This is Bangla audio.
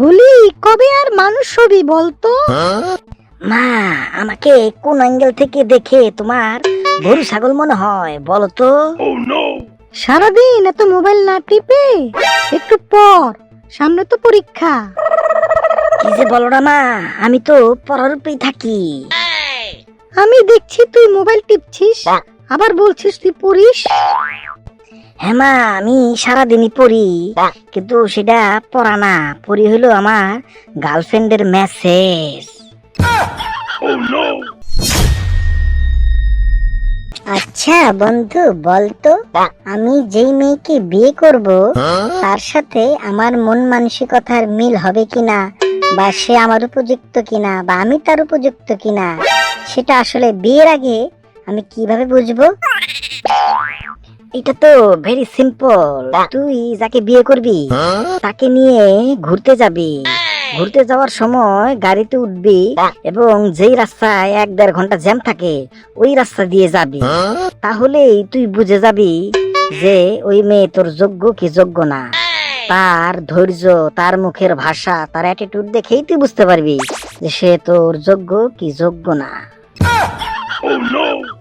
বলি কবে আর মানুষ হবি বলতো? মা আমাকে কোন অ্যাঙ্গেল থেকে দেখে তোমার গরু ছাগল মনে হয় বলো তো সারাদিন এত মোবাইল না টিপে একটু পর সামনে তো পরীক্ষা। কি যে বলো না মা আমি তো পড়ার উপরেই থাকি আমি দেখছি তুই মোবাইল টিপছিস আবার বলছিস তুই পড়িস। হ্যাঁ মা আমি সারাদিনই পড়ি। কিন্তু সেটা পড়া না পড়ি হলো আমার গার্লফ্রেন্ডের মেসেজ। আচ্ছা বন্ধু বলতো আমি যেই মেয়েকে বিয়ে করব তার সাথে আমার মন মানসিকতার মিল হবে কিনা বা সে আমার উপযুক্ত কিনা বা আমি তার উপযুক্ত কিনা সেটা আসলে বিয়ের আগে আমি কীভাবে বুঝব? এটা তো ভেরি সিম্পল তুই যাকে বিয়ে করবি তাকে নিয়ে ঘুরতে যাবি। ঘুরতে যাওয়ার সময় গাড়িতে উঠবি এবং যেই রাস্তায় এক দেড় ঘণ্টা জ্যাম থাকে ওই রাস্তা দিয়ে যাবি। তাহলেই তুই বুঝে যাবি যে ওই মেয়ে তোর যোগ্য কি যোগ্য না। তার ধৈর্য তার মুখের ভাষা তার অ্যাটিটিউড দেখেই তুই বুঝতে পারবি যে সে তোর যোগ্য কি যোগ্য না।